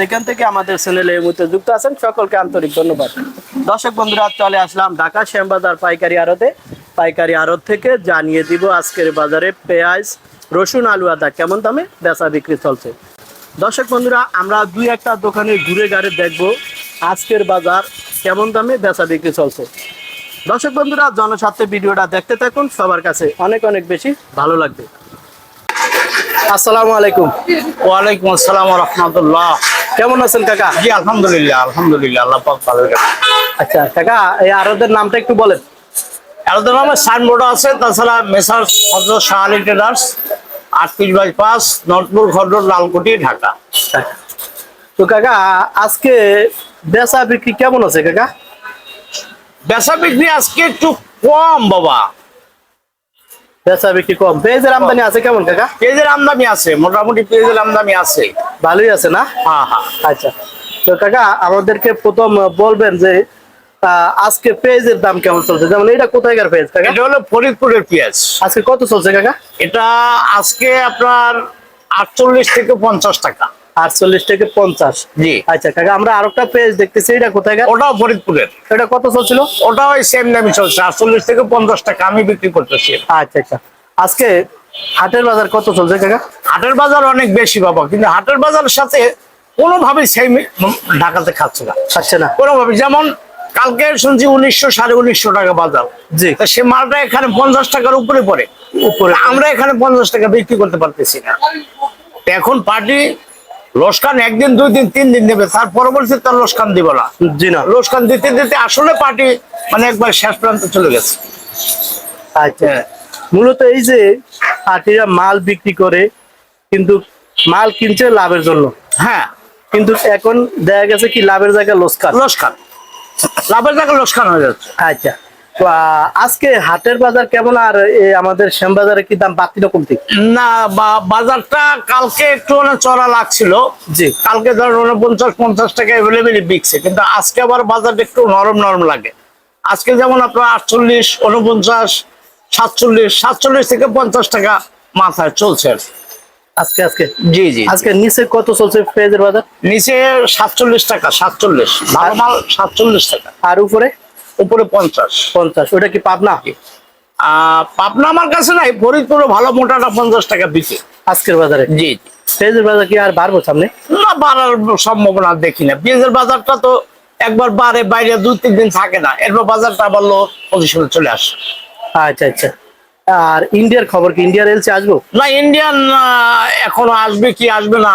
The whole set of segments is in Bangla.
যেখান থেকে আমাদের চ্যানেলে এই মুহূর্তে যুক্ত আছেন, সকলকে আন্তরিক ধন্যবাদ। দর্শক বন্ধুরা, চলে আসলাম ঢাকা শ্যামবাজার পাইকারি আড়তে। পাইকারি আড়ত থেকে জানিয়ে দিব আজকের বাজারে পেঁয়াজ, রসুন, আলু, আদা কেমন দামে বেচা বিক্রি চলছে। দর্শক বন্ধুরা, আমরা দুই একটা দোকানে ঘুরে গাড়ি দেখব আজকের বাজার কেমন দামে বেচা বিক্রি চলছে। দর্শক বন্ধুরা, জনস্বার্থে ভিডিওটা দেখতে থাকুন, সবার কাছে অনেক অনেক বেশি ভালো লাগবে। আসসালামু আলাইকুম। ওয়ালাইকুম আসসালাম রহমতুল্লাহ। কেমন আছেন কাকা? জি আলহামদুলিল্লাহ আলহামদুলিল্লাহ আল্লাহ পাক ভালো আচ্ছা কাকা এই আরদের নামটা একটু বলেন। এদের নামে সাইনবোর্ড আছে তাছাড়া মেসার হজরত শাহ আলী ট্রেডার্স আটত্রিশ বাই পাঁচ নটপুর খডর লালকুটি ঢাকা। তো কাকা আজকে বেচা বিক্রি কেমন আছে কাকা? বেচা বিক্রি আজকে একটু কম বাবা। বেচা বিক্রি কম। পেঁয়াজের আমদানি আছে কেমন কাকা? পেঁয়াজের আমদানি আছে মোটামুটি পেঁয়াজের আমদানি আছে। ভালোই আছে না? হ্যাঁ হ্যাঁ। আচ্ছা। তো কাকা আমাদেরকে প্রথম বলবেন যে আজকে পেঁয়াজের দাম কেমন চলছে? যেমন এটা কোথায়কার পেঁয়াজ কাকা? এটা হলো ফরিদপুরের পেঁয়াজ। আজকে কত চলছে কাকা? এটা আজকে আপনার আটচল্লিশ থেকে পঞ্চাশ টাকা। আটচল্লিশ থেকে পঞ্চাশ। জি। আচ্ছা কাকা আমরা আরেকটা পেঁয়াজ দেখতেছি এটা কোথায়কার ওটাও ফরিদপুরের। এটা কত চলছিল? ওটা ওই সেম দামই চলছে আটচল্লিশ থেকে পঞ্চাশ টাকা আমি বিক্রি করতেছি। আচ্ছা আচ্ছা। আজকে হাটের বাজার কত চলছে কাকা? হাটের বাজার অনেক বেশি বাবা কিন্তু হাটের বাজারের সাথে কোনোভাবেই সেই ঢাকাতে খাচ্ছে না। খাচ্ছে না। কোনোভাবে যেমন কালকে শুনছি উনিশশো সাড়ে উনিশশো টাকা বাজার। জি। তা সে মালটা এখানে পঞ্চাশ টাকার উপরে পড়ে। উপরে আমরা এখানে পঞ্চাশ টাকা বিক্রি করতে পারতেছি না। এখন পার্টি লোসকান একদিন দুই দিন তিন দিন দেবে তার পরবর্তীতে তার লোসকান দিব না। জি না। লোসকান দিতে দিতে আসলে পার্টি মানে একবার শেষ প্রান্তে চলে গেছে। আচ্ছা। মূলত এই যে পার্টিরা মাল বিক্রি করে কিন্তু মাল কিনছে লাভের জন্য। হ্যাঁ। কিন্তু এখন দেখা গেছে কি লাভের জায়গায় লোসকান লোসকান লাভের টাকা লোসকান হয়ে যাচ্ছে। আচ্ছা। তো আজকে হাটের বাজার কেমন আর আমাদের শ্যামবাজারে কি দাম বাড়তি না কমতি না বাজারটা কালকে একটু মানে চড়া লাগছিল। জি। কালকে ধরুন উনপঞ্চাশ পঞ্চাশ টাকা অ্যাভেলেবেল বিকছে কিন্তু আজকে আবার বাজারটা একটু নরম নরম লাগে। আজকে যেমন আপনার আটচল্লিশ উনপঞ্চাশ সাতচল্লিশ সাতচল্লিশ থেকে পঞ্চাশ টাকা মাথায় চলছে আর আজকে আজকে? জি জি আজকে নিচে কত চলছে পেঁয়াজের বাজার? নিচে সাতচল্লিশ টাকা সাতচল্লিশ। ভালো মাল সাতচল্লিশ টাকা। আর উপরে? উপরে পঞ্চাশ। পঞ্চাশ ওটা কি পাবনা? পাবনা আমার কাছে নাই ফরিদপুরে ভালো মোটাটা পঞ্চাশ টাকা বিকে আজকের বাজারে? জি পেঁয়াজের বাজার কি আর বাড়বো সামনে? না বাড়ার সম্ভাবনা দেখি না। পেঁয়াজের বাজারটা তো একবার বাড়ে বাইরে দু তিন দিন থাকে না। এরপর বাজারটা আবার লো পজিশনে চলে আসে। আচ্ছা আচ্ছা। আর ইন্ডিয়ার খবর কি? ইন্ডিয়ার এলসি আসব? না ইন্ডিয়ান এখনও আসবে কি আসবে না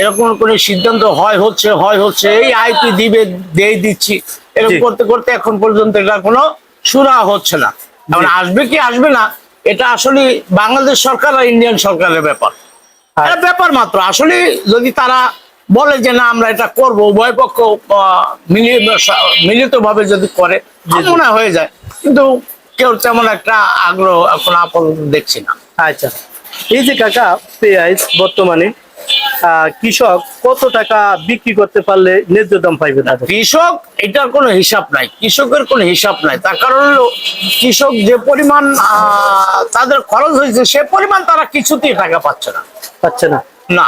এরকম কোন সিদ্ধান্ত হয় হচ্ছে হয় হচ্ছে এই আইপি দিবে দেই দিচ্ছি এরকম করতে করতে এখন পর্যন্ত এটা কোনো সুরা হচ্ছে না। এখন আসবে কি আসবে না এটা আসলে বাংলাদেশ সরকার আর ইন্ডিয়ান সরকারের ব্যাপার। এটা ব্যাপার মাত্র। আসলে যদি তারা বলে যে না আমরা এটা করব উভয় পক্ষ মিলিত ভাবে যদি করে মনে হয়ে যায়। কিন্তু কেউ তেমন একটা আগ্রহ এখন আপাতত দেখছি না। আচ্ছা। এই যে কাকা পেঁয়াজ বর্তমানে কৃষক কত টাকা বিক্রি করতে পারলে ন্যায্য দাম পাইবে কৃষক এটার কোনো হিসাব নাই। কৃষকের কোনো হিসাব নাই। তার কারণ হলো কৃষক যে পরিমাণ তাদের খরচ হয়েছে সে পরিমাণ তারা কিছুতেই টাকা পাচ্ছে না। পাচ্ছে না? না।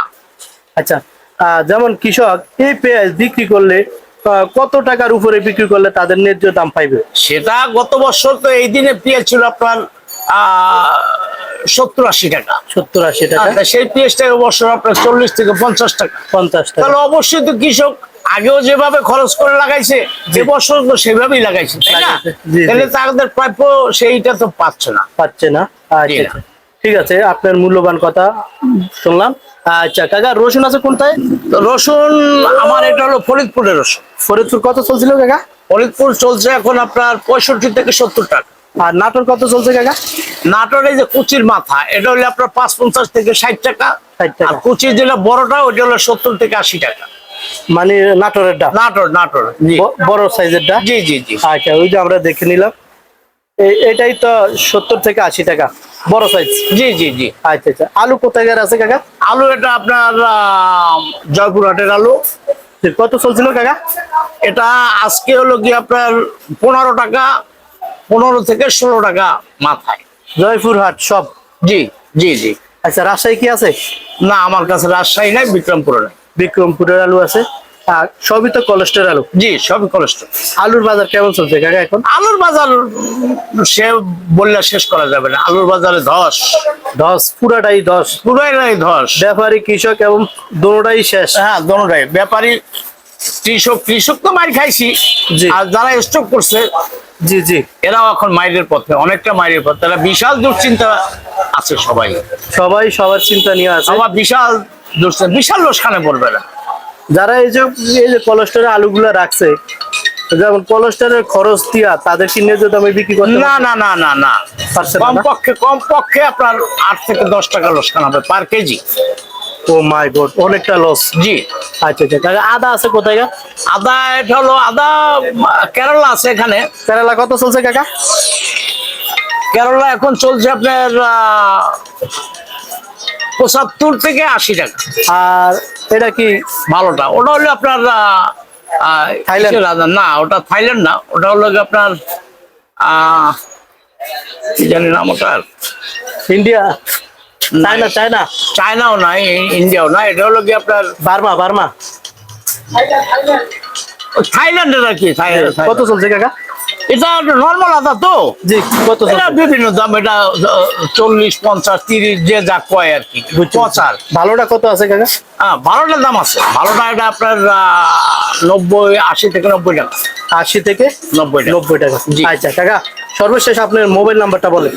আচ্ছা আহ, যেমন কৃষক এই পেঁয়াজ বিক্রি করলে কত টাকার উপরে বিক্রি করলে তাদের ন্যায্য দাম পাইবে? সেটা গত বছর তো এই দিনে পেঁয়াজ ছিল আপনার আহ সত্তর আশি টাকা। সত্তর আশি টাকা? আর সেই পেঁয়াজটা এবছর আপনার চল্লিশ থেকে পঞ্চাশ টাকা। পঞ্চাশ টাকা। তাহলে অবশ্যই তো কৃষক আগেও যেভাবে খরচ করে লাগাইছে এবছর তো সেভাবেই লাগাইছে তাই না। তাহলে তাদের প্রাপ্য সেইটা তো পাচ্ছে না। পাচ্ছে না? আচ্ছা না। আচ্ছা। ঠিক আছে আপনার মূল্যবান কথা শুনলাম। আচ্ছা কাকা রসুন আছে কোনটায়? রসুন আমার এটা হলো ফরিদপুরের রসুন। ফরিদপুর কত চলছিল কাকা? ফরিদপুর চলছে এখন আপনার পঁয়ষট্টি থেকে সত্তর টাকা। আর নাটোর কত চলছে কাকা? নাটোরে যে কুচির মাথা এটা হলো আপনার পাঁচ পঞ্চাশ থেকে ষাট টাকা। 60 টাকা। আর কুচির যেটা বড়টা ওইটা হলো সত্তর থেকে আশি টাকা। মানে নাটোরের ডাব? নাটোর নাটোর বড় সাইজেরটা জি জি জি। আচ্ছা ওই যে আমরা দেখে নিলাম। এটাই তো সত্তর থেকে আশি টাকা বড় সাইজ। জি জি জি। আচ্ছা আচ্ছা। আলু কোথায় আছে কাকা? আলু এটা আপনার জয়পুরহাটের আলু। কত চলছিল কাকা? এটা আজকে হলো কি আপনার পনেরো টাকা পনেরো থেকে ষোলো টাকা মাথায়। জয়পুরহাট সব? জি জি জি। আচ্ছা রাজশাহী কি আছে? না আমার কাছে রাজশাহী নাই বিক্রমপুরে নাই। বিক্রমপুরের আলু আছে। আর সবই তো কোলেস্টের আলু? জি সবই কোলেস্ট্রল। আলুর বাজার কেমন চলছে কাকা এখন? আলুর বাজার সে বললে শেষ করা যাবে না। আলুর বাজারে ধস। ধস পুরাটাই ধস। পুরাই ধস। ব্যাপারী কৃষক এবং দোনোটাই শেষ। হ্যাঁ দোনোটাই। ব্যাপারী কৃষক কৃষক তো মার খাইছি। আর যারা স্টক করছে জি জি। এরাও এখন মাইরের পথে অনেকটা মাইরের পথে। তারা বিশাল দুশ্চিন্তা আছে সবাই। সবাই সবার চিন্তা নিয়ে আছে। আবার বিশাল দুশ্চিন্তা বিশাল লোসখানে পড়বে না। যারা এই যে এই যে কোলেস্টেরের আলুগুলো রাখছে যেমন কোলেস্টেরের খরচ দিয়া তাদের কিনে যে আমি বিক্রি করতে না না না না না। পারছে না, কম পক্ষে কম পক্ষে আপনার আট থেকে দশ টাকা লোসখান হবে per KG. Oh my god অনেকটা লস জি। আচ্ছা আচ্ছা কাকা আদা আছে কোথায় আদা এটা হলো আদা কেরালা আছে এখানে। কেরালা কত চলছে কাকা? কেরালা এখন চলছে আপনার পঁচাত্তর থেকে আশি টাকা। আর এটা কি? ভালোটা। ওটা হলো আপনার থাইল্যান্ড? না ওটা থাইল্যান্ড না ওটা হলো আপনার আহ, কি জানি নাম ওটার। ইন্ডিয়া। China China. চায়নাও নাই ইন্ডিয়াও না এটা হলো কি আপনার বার্মা বার্মা। থাইল্যান্ডের আর কি কত চলছে কাকা? এটা নর্মাল আদা তো। জি কত এটা বিভিন্ন দাম এটা চল্লিশ পঞ্চাশ তিরিশ যে যা কয় আর কি। পচার ভালোটা কত আছে কাকা? হ্যাঁ ভালোটার দাম আছে। ভালোটা এটা আপনার নব্বই আশি থেকে নব্বই টাকা। আশি থেকে নব্বই নব্বই টাকা। আচ্ছা কাকা সর্বশেষ আপনার মোবাইল নাম্বারটা বলেন।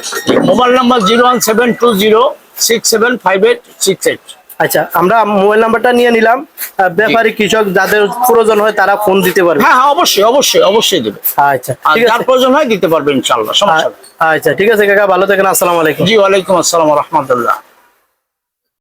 Mobile number zero one seven two zero six seven five eight six eight আচ্ছা আমরা মোবাইল নাম্বারটা নিয়ে নিলাম। ব্যাপারী কৃষক যাদের প্রয়োজন হয় তারা ফোন দিতে পারবে। হ্যাঁ হ্যাঁ অবশ্যই অবশ্যই অবশ্যই দেবে। আচ্ছা ঠিক যার প্রয়োজন হয় দিতে পারবে ইনশাল্লাহ সমস্যা আচ্ছা ঠিক আছে কাকা ভালো থাকেন আসসালামু আলাইকুম। জি ওয়ালাইকুম আসসালাম রহমতুল্লাহ।